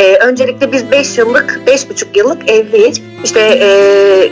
Ee, öncelikle biz 5 yıllık, 5,5 yıllık evliyiz. İşte e,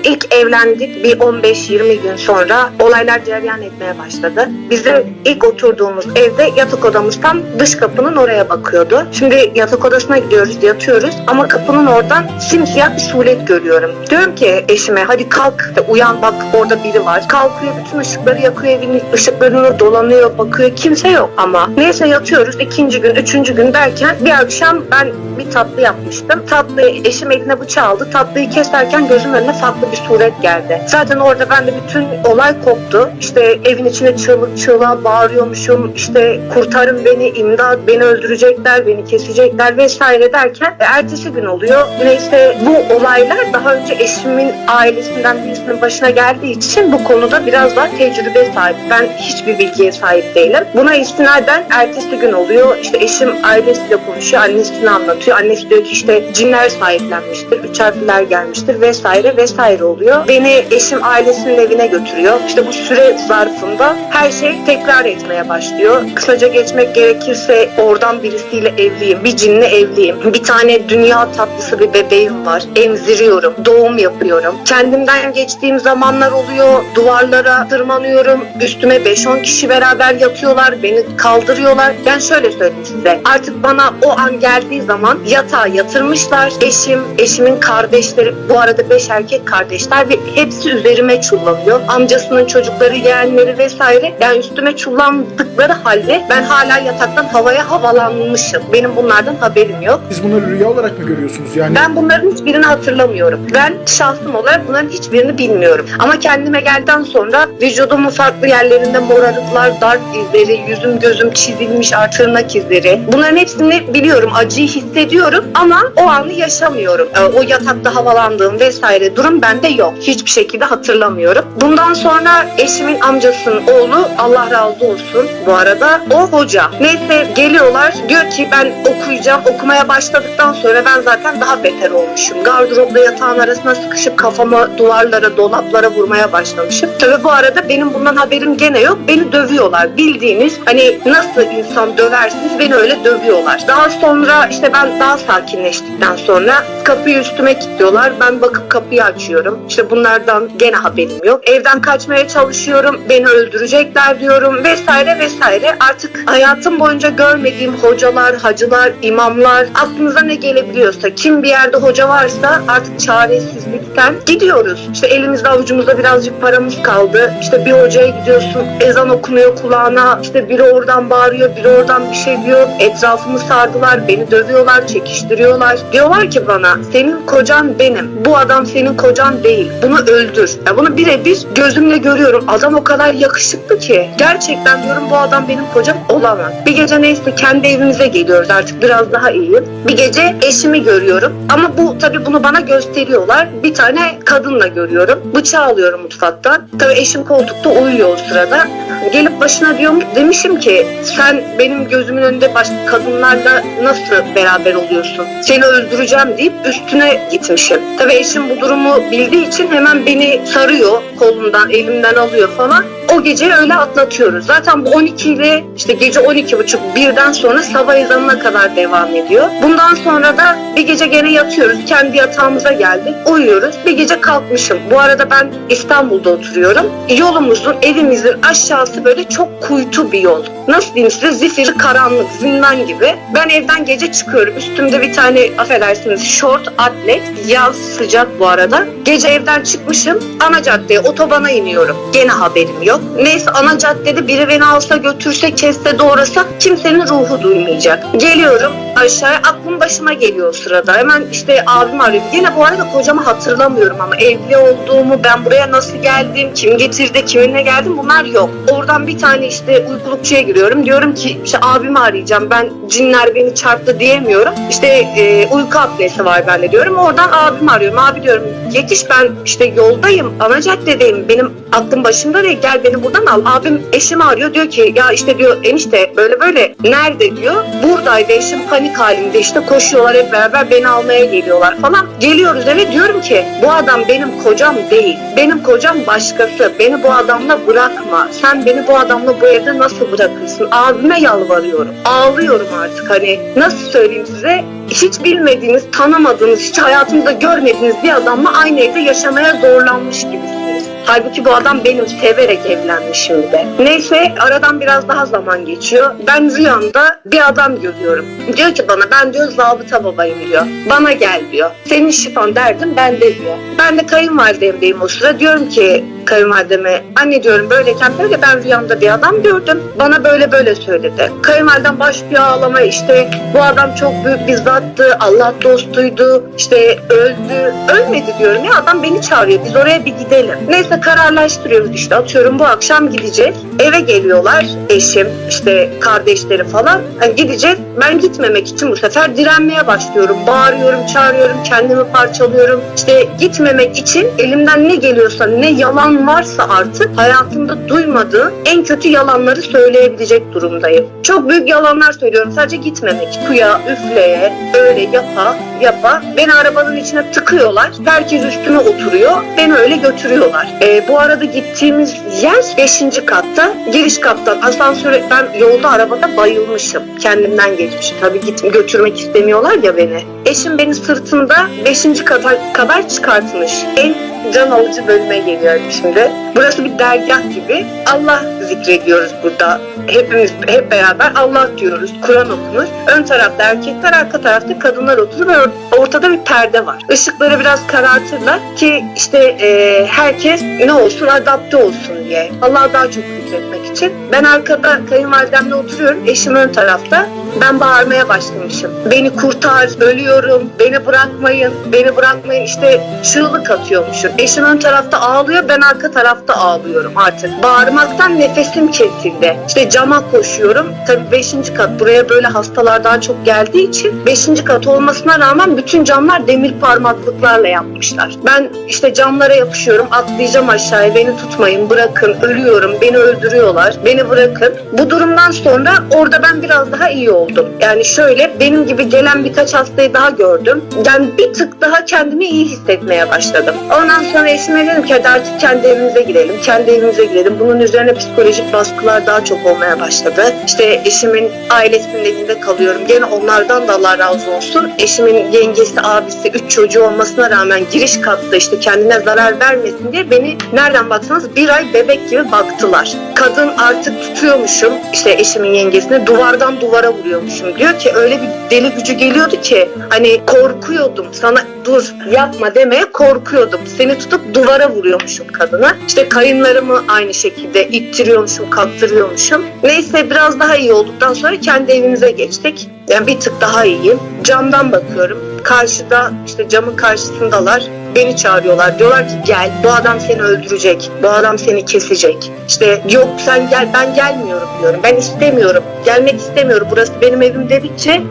ilk evlendik bir 15-20 gün sonra olaylar cereyan etmeye başladı. Bizim ilk oturduğumuz evde yatak odamız tam dış kapının oraya bakıyordu. Şimdi yatak odasına gidiyoruz, yatıyoruz ama kapının oradan simsiyah bir suret görüyorum. Diyorum ki eşime hadi kalk uyan bak orada biri var. Kalkıyor bütün ışıkları yakıyor evin ışıklarını dolanıyor bakıyor kimse yok ama. Neyse yatıyoruz ikinci gün üçüncü gün derken bir akşam ben bir tatlı yapmıştım. Tatlıyı eşim eline bıçağı aldı. Tatlıyı keserken gözüm önüne farklı bir suret geldi. Zaten orada bende bütün olay koptu. İşte evin içine çığlık çığlığa bağırıyormuşum. İşte kurtarın beni, imdat, beni öldürecekler, beni kesecekler vesaire derken e, ertesi gün oluyor. Neyse bu olaylar daha önce eşimin ailesinden birisinin başına geldiği için bu konuda biraz daha tecrübe sahip. Ben hiçbir bilgiye sahip değilim. Buna istinaden ertesi gün oluyor. İşte eşim ailesiyle konuşuyor, annesini anlatıyor. Annesi diyor ki işte cinler sahiplenmiştir, üç harfler gelmiştir vesaire vesaire oluyor. Beni eşim ailesinin evine götürüyor. İşte bu süre zarfında her şey tekrar etmeye başlıyor. Kısaca geçmek gerekirse oradan birisiyle evliyim. Bir cinle evliyim. Bir tane dünya tatlısı bir bebeğim var. Emziriyorum. Doğum yapıyorum. Kendimden geçtiğim zamanlar oluyor. Duvarlara tırmanıyorum. Üstüme 5-10 kişi beraber yatıyorlar. Beni kaldırıyorlar. Yani şöyle söyleyeyim size. Artık bana o an geldiği zaman yatağa yatırmışlar. Eşim, eşimin kardeşleri bu arada 5 erkek kardeşler ve hepsi üzerime çullanıyor. Amcasının çocukları, yeğenleri vesaire. Yani üstüme çullandıkları halde ben hala yataktan havaya havalanmışım. Benim bunlardan haberim yok. Siz bunları rüya olarak mı görüyorsunuz? Yani Ben bunların hiçbirini hatırlamıyorum. Ben şahsım olarak bunların hiçbirini bilmiyorum. Ama kendime geldikten sonra vücudumun farklı yerlerinde morarıklar, darp izleri, yüzüm gözüm çizilmiş tırnak izleri. Bunların hepsini biliyorum. Acıyı hissediyorum ama o anı yaşamıyorum. Ee, O yatakta havalandığım vesaire durum bende yok. Hiçbir şekilde hatırlamıyorum. Bundan sonra eşimin amcasının oğlu Allah razı olsun bu arada o hoca. Neyse geliyorlar diyor ki ben okuyacağım. Okumaya başladıktan sonra ben zaten daha beter olmuşum. Gardıropla yatağın arasına sıkışıp kafamı duvarlara, dolaplara vurmaya başlamışım. Tabii bu arada benim bundan haberim gene yok. Beni dövüyorlar. Bildiğiniz hani nasıl insan döversiniz beni öyle dövüyorlar. Daha sonra işte ben daha sakinleştikten sonra kapıyı üstüme kilitliyorlar. Ben bakıp kapıyı açıyorum. İşte bunlardan gene haberim yok. Evden kaçmaya çalışıyorum. Beni öldürecekler diyorum vesaire vesaire. Artık hayatım boyunca görmediğim hocalar, hacılar, imamlar aklınıza ne gelebiliyorsa kim bir yerde hoca varsa artık çaresizlikten gidiyoruz. İşte elimizde avucumuzda birazcık paramız kaldı. İşte bir hocaya gidiyorsun ezan okunuyor kulağına. İşte biri oradan bağırıyor, biri oradan bir şey diyor. Etrafımı sardılar, beni dövüyorlar, çekiştiriyorlar. Diyorlar ki bana senin kocan benim. Bu adam senin kocan değil. Bunu öldür. Ya bunu birebir gözümle görüyorum. Adam o kadar yakışıklı ki. Gerçekten diyorum bu adam benim kocam olamaz. Bir gece neyse kendi evimize geliyoruz artık biraz daha iyiyim. Bir gece eşimi görüyorum. Ama bu tabii bunu bana gösteriyorlar. Bir tane kadınla görüyorum. Bıçağı alıyorum mutfaktan. Tabii eşim koltukta uyuyor o sırada. Gelip başına diyorum demişim ki sen benim gözümün önünde başka kadınlarla nasıl beraber oluyorsun? Seni öldüreceğim deyip üstüne gitmişim. Tabii eşim bu durumu bildiği için hemen beni sarıyor kolumdan elimden alıyor falan. O gece öyle atlatıyoruz. Zaten bu 12 ile işte gece 12 buçuk birden sonra sabah ezanına kadar devam ediyor. Bundan sonra da bir gece gene yatıyoruz. Kendi yatağımıza geldik. Uyuyoruz. Bir gece kalkmışım. Bu arada ben İstanbul'da oturuyorum. Yolumuzun evimizin aşağısı böyle çok kuytu bir yol. Nasıl diyeyim size zifiri karanlık zindan gibi. Ben evden gece çıkıyorum. Üstümde bir tane affedersiniz short atlet. Yaz sıcak bu arada. Gece evden çıkmışım. Ana caddeye otobana iniyorum. Gene haberim yok. Neyse ana caddede biri beni alsa götürse kesse doğrasa kimsenin ruhu duymayacak. Geliyorum aşağıya aklım başıma geliyor o sırada. Hemen işte abim arıyor. Yine bu arada kocamı hatırlamıyorum ama evli olduğumu, ben buraya nasıl geldim, kim getirdi, kiminle geldim bunlar yok. Oradan bir tane işte uykulukçuya giriyorum. Diyorum ki işte abimi arayacağım. Ben cinler beni çarptı diyemiyorum. İşte e, uyku apnesi var bende diyorum. Oradan abimi arıyorum. Abi diyorum yetiş ben işte yoldayım. Ana caddedeyim. Benim aklım başımda değil. Gel beni buradan al. Abim eşimi arıyor. Diyor ki ya işte diyor enişte böyle böyle nerede diyor. Buradaydı eşim panik panik halinde işte koşuyorlar hep beraber beni almaya geliyorlar falan. Geliyoruz eve diyorum ki bu adam benim kocam değil. Benim kocam başkası. Beni bu adamla bırakma. Sen beni bu adamla bu evde nasıl bırakırsın? Abime yalvarıyorum. Ağlıyorum artık hani nasıl söyleyeyim size? Hiç bilmediğiniz, tanımadığınız, hiç hayatınızda görmediğiniz bir adamla aynı evde yaşamaya zorlanmış gibisiniz. Halbuki bu adam benim severek evlenmişim de. Neyse aradan biraz daha zaman geçiyor. Ben rüyamda bir adam görüyorum. Diyor ki bana ben diyor zabıta babayım diyor. Bana gel diyor. Senin şifan derdim bende diyor. Ben de kayınvalidemdeyim o sıra. Diyorum ki kayınvalideme anne diyorum böyleyken böyle ben rüyamda bir adam gördüm. Bana böyle böyle söyledi. Kayınvalidem başlıyor ağlama işte bu adam çok büyük bir zattı. Allah dostuydu. işte öldü. Ölmedi diyorum ya adam beni çağırıyor. Biz oraya bir gidelim. Neyse kararlaştırıyoruz işte atıyorum bu akşam gideceğiz. Eve geliyorlar eşim işte kardeşleri falan. Hani gideceğiz. Ben gitmemek için bu sefer direnmeye başlıyorum. Bağırıyorum, çağırıyorum, kendimi parçalıyorum. İşte gitmemek için elimden ne geliyorsa ne yalan varsa artık hayatımda duymadığım en kötü yalanları söyleyebilecek durumdayım. Çok büyük yalanlar söylüyorum. Sadece gitmemek. Kuya, üfleye, öyle yapa, yapa. Beni arabanın içine tıkıyorlar. Herkes üstüme oturuyor. Beni öyle götürüyorlar. Ee, bu arada gittiğimiz yer 5. katta. Giriş kattan asansöre ben yolda arabada bayılmışım. Kendimden geçmişim. Tabii git götürmek istemiyorlar ya beni. Eşim beni sırtında 5. kata kadar çıkartmış. En can alıcı bölüme geliyorum şimdi. Burası bir dergah gibi. Allah zikrediyoruz burada. Hepimiz hep beraber Allah diyoruz. Kur'an okunur. Ön tarafta erkekler, arka tarafta kadınlar oturur ortada bir perde var. Işıkları biraz karartırlar ki işte e, herkes ne olsun adapte olsun diye. Allah'a daha çok zikretmek için. Ben arkada kayınvalidemle oturuyorum. Eşim ön tarafta. Ben bağırmaya başlamışım. Beni kurtar, ölüyorum, beni bırakmayın, beni bırakmayın. İşte çığlık atıyormuşum. Eşim ön tarafta ağlıyor, ben arka tarafta ağlıyorum artık. Bağırmaktan nefesim kesildi. İşte cama koşuyorum. Tabii 5. kat buraya böyle hastalar daha çok geldiği için 5. kat olmasına rağmen bütün camlar demir parmaklıklarla yapmışlar. Ben işte camlara yapışıyorum, atlayacağım aşağıya, beni tutmayın, bırakın, ölüyorum, beni öldürüyorlar, beni bırakın. Bu durumdan sonra orada ben biraz daha iyi oldum. Yani şöyle benim gibi gelen birkaç hastayı daha gördüm. Yani bir tık daha kendimi iyi hissetmeye başladım. Ondan sonra eşime dedim ki artık kendi evimize gidelim, kendi evimize gidelim. Bunun üzerine psikolojik baskılar daha çok olmaya başladı. İşte eşimin ailesinin evinde kalıyorum. Gene onlardan da Allah razı olsun. Eşimin yengesi, abisi, üç çocuğu olmasına rağmen giriş katta işte kendine zarar vermesin diye beni nereden baksanız bir ay bebek gibi baktılar. Kadın artık tutuyormuşum işte eşimin yengesini duvardan duvara vuruyormuşum. Diyor ki öyle bir deli gücü geliyordu ki hani korkuyordum sana dur yapma demeye korkuyordum. Seni tutup duvara vuruyormuşum kadına. İşte kayınlarımı aynı şekilde ittiriyormuşum, kaktırıyormuşum. Neyse biraz daha iyi olduktan sonra kendi evimize geçtik. Yani bir tık daha iyiyim. Camdan bakıyorum. Karşıda işte camın karşısındalar. Beni çağırıyorlar. Diyorlar ki gel bu adam seni öldürecek. Bu adam seni kesecek. İşte yok sen gel ben gelmiyorum diyorum. Ben istemiyorum. Gelmek istemiyorum. Burası benim evim dedikçe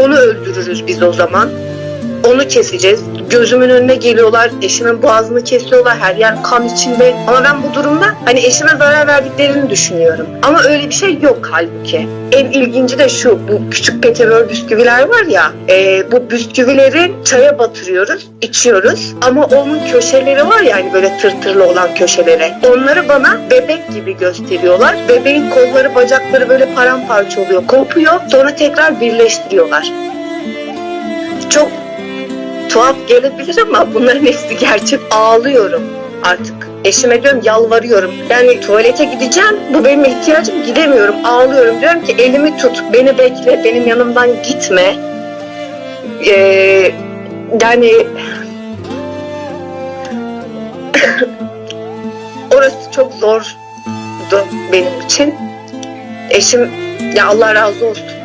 onu öldürürüz biz o zaman. Onu keseceğiz. Gözümün önüne geliyorlar. Eşimin boğazını kesiyorlar. Her yer kan içinde. Ama ben bu durumda hani eşime zarar verdiklerini düşünüyorum. Ama öyle bir şey yok halbuki. En ilginci de şu. Bu küçük petrol bisküviler var ya. e, bu bisküvileri çaya batırıyoruz. içiyoruz. Ama onun köşeleri var ya hani böyle tırtırlı olan köşeleri. Onları bana bebek gibi gösteriyorlar. Bebeğin kolları bacakları böyle paramparça oluyor. Kopuyor. Sonra tekrar birleştiriyorlar. Çok tuhaf gelebilir ama bunların hepsi gerçek. Ağlıyorum artık. Eşime diyorum yalvarıyorum. Yani tuvalete gideceğim. Bu benim ihtiyacım. Gidemiyorum. Ağlıyorum. Diyorum ki elimi tut. Beni bekle. Benim yanımdan gitme. Ee, yani orası çok zordu benim için. Eşim ya Allah razı olsun.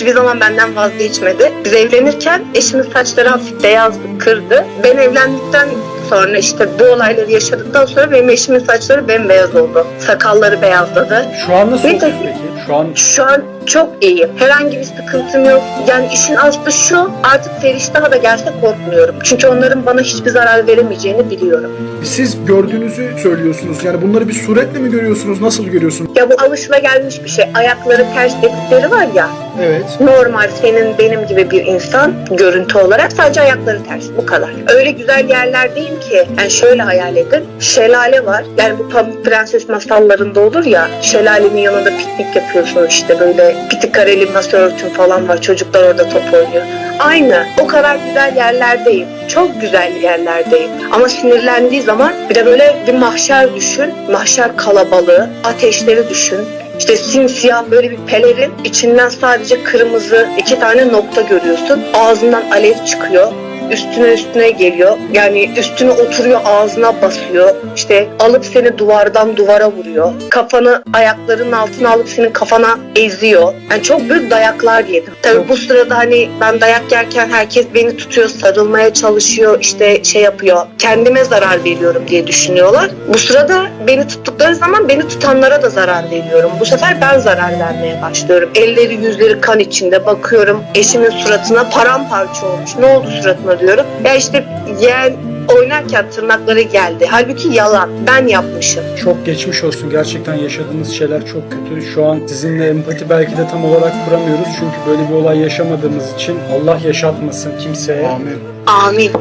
Hiçbir zaman benden vazgeçmedi. Biz evlenirken eşimin saçları hafif beyazdı, kırdı. Ben evlendikten sonra işte bu olayları yaşadıktan sonra benim eşimin saçları bembeyaz oldu. Sakalları beyazladı. Şu an nasıl Ne olsun de- peki? Şu an Şu an çok iyiyim. Herhangi bir sıkıntım yok. Yani işin aslı şu artık Feriştah'a da gelse korkmuyorum. Çünkü onların bana hiçbir zarar veremeyeceğini biliyorum. siz gördüğünüzü söylüyorsunuz. Yani bunları bir suretle mi görüyorsunuz? Nasıl görüyorsunuz? Ya bu alışma gelmiş bir şey. Ayakları ters dedikleri var ya. Evet. Normal senin benim gibi bir insan görüntü olarak sadece ayakları ters bu kadar. Öyle güzel yerlerdeyim ki yani şöyle hayal edin. Şelale var. Yani bu Pamuk Prenses masallarında olur ya şelalenin yanında piknik yapıyorsun işte böyle pitik kareli masa örtün falan var. Çocuklar orada top oynuyor. Aynı. O kadar güzel yerlerdeyim. Çok güzel yerlerdeyim. Ama sinirlendiği zaman bir de böyle bir mahşer düşün. Mahşer kalabalığı, ateşleri düşün. İşte simsiyah böyle bir pelerin içinden sadece kırmızı iki tane nokta görüyorsun. Ağzından alev çıkıyor. Üstüne üstüne geliyor. Yani üstüne oturuyor ağzına basıyor. İşte alıp seni duvardan duvara vuruyor. Kafanı ayaklarının altına alıp senin kafana eziyor. Yani çok büyük dayaklar yedim. Tabii bu sırada hani ben dayak yerken herkes beni tutuyor, sarılmaya çalışıyor, işte şey yapıyor. Kendime zarar veriyorum diye düşünüyorlar. Bu sırada beni tuttukları zaman beni tutanlara da zarar veriyorum. Bu sefer ben zarar vermeye başlıyorum. Elleri yüzleri kan içinde bakıyorum. Eşimin suratına paramparça olmuş. Ne oldu suratına diyorum. Ya işte yeğen oynarken tırnakları geldi. Halbuki yalan. Ben yapmışım. Çok geçmiş olsun. Gerçekten yaşadığınız şeyler çok kötü. Şu an sizinle empati belki de tam olarak kuramıyoruz. Çünkü böyle bir olay yaşamadığımız için Allah yaşatmasın kimseye. Amin. Amin.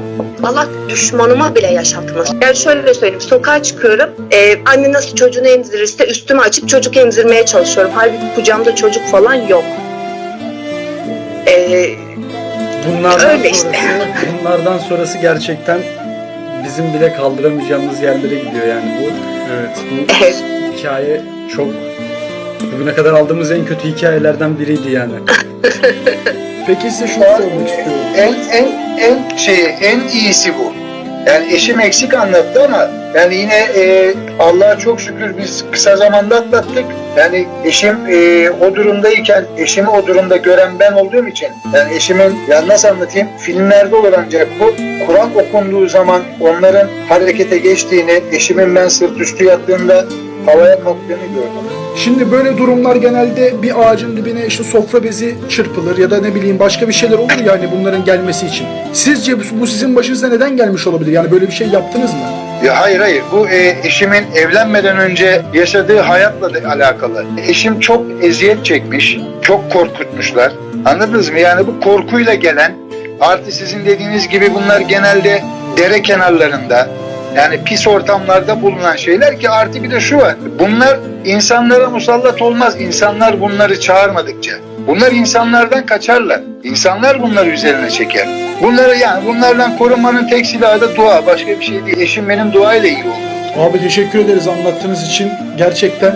Allah düşmanıma bile yaşatmaz. Yani şöyle söyleyeyim. Sokağa çıkıyorum. Ee, anne nasıl çocuğunu emzirirse üstümü açıp çocuk emzirmeye çalışıyorum. Halbuki kucağımda çocuk falan yok. Bunlardan Öyle işte. sonrası, bunlardan sonrası gerçekten bizim bile kaldıramayacağımız yerlere gidiyor yani bu. Evet. Bu evet. hikaye çok bugüne kadar aldığımız en kötü hikayelerden biriydi yani. Peki size şunu sormak istiyorum. En en en şeyi en iyisi bu. Yani eşim eksik anlattı ama yani yine e, Allah'a çok şükür biz kısa zamanda atlattık. Yani eşim e, o durumdayken eşimi o durumda gören ben olduğum için yani eşimin ya nasıl anlatayım filmlerde olur ancak bu Kur'an okunduğu zaman onların harekete geçtiğini eşimin ben sırt üstü yattığında havaya kalktığını gördüm. Şimdi böyle durumlar genelde bir ağacın dibine işte sofra bezi çırpılır ya da ne bileyim başka bir şeyler olur yani bunların gelmesi için. Sizce bu, sizin başınıza neden gelmiş olabilir? Yani böyle bir şey yaptınız mı? Ya hayır hayır bu e, eşimin evlenmeden önce yaşadığı hayatla da alakalı. Eşim çok eziyet çekmiş, çok korkutmuşlar. Anladınız mı? Yani bu korkuyla gelen artı sizin dediğiniz gibi bunlar genelde dere kenarlarında yani pis ortamlarda bulunan şeyler ki artı bir de şu var. Bunlar insanlara musallat olmaz. İnsanlar bunları çağırmadıkça. Bunlar insanlardan kaçarlar. İnsanlar bunları üzerine çeker. Bunları yani bunlardan korunmanın tek silahı da dua. Başka bir şey değil. Eşim benim duayla iyi oldu. Abi teşekkür ederiz anlattığınız için. Gerçekten e,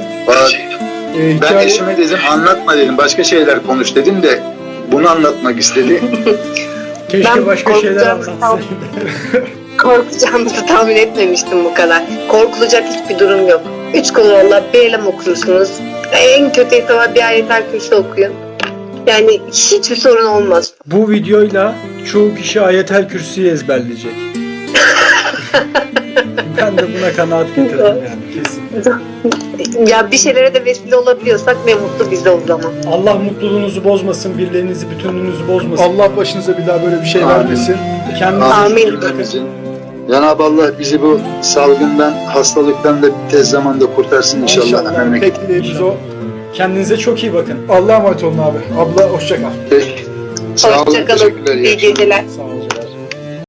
Ben hikaye... eşime dedim anlatma dedim. Başka şeyler konuş dedim de bunu anlatmak istedi. Keşke Ben başka şeyler anlatsaydı. Korkacağınızı tahmin etmemiştim bu kadar. Korkulacak hiçbir durum yok. Üç kulu Allah bir elem okursunuz. En kötü ihtimal bir ayetel kürsü okuyun. Yani hiçbir sorun olmaz. Bu videoyla çoğu kişi ayetel kürsüyü ezberleyecek. ben de buna kanaat getirdim yani kesin. Ya bir şeylere de vesile olabiliyorsak ne mutlu bize o zaman. Allah mutluluğunuzu bozmasın, birliğinizi, bütünlüğünüzü bozmasın. Allah başınıza bir daha böyle bir şey Amin. vermesin. Kendinize Amin. iyi bakın. Cenab-ı Allah bizi bu salgından, hastalıktan da tez zamanda kurtarsın inşallah. İnşallah. Memleket. Tek dileğimiz o. Kendinize çok iyi bakın. Allah'a emanet olun abi. Abla hoşça kal. Hoşçakalın. teşekkürler. iyi geceler. Sağ olun.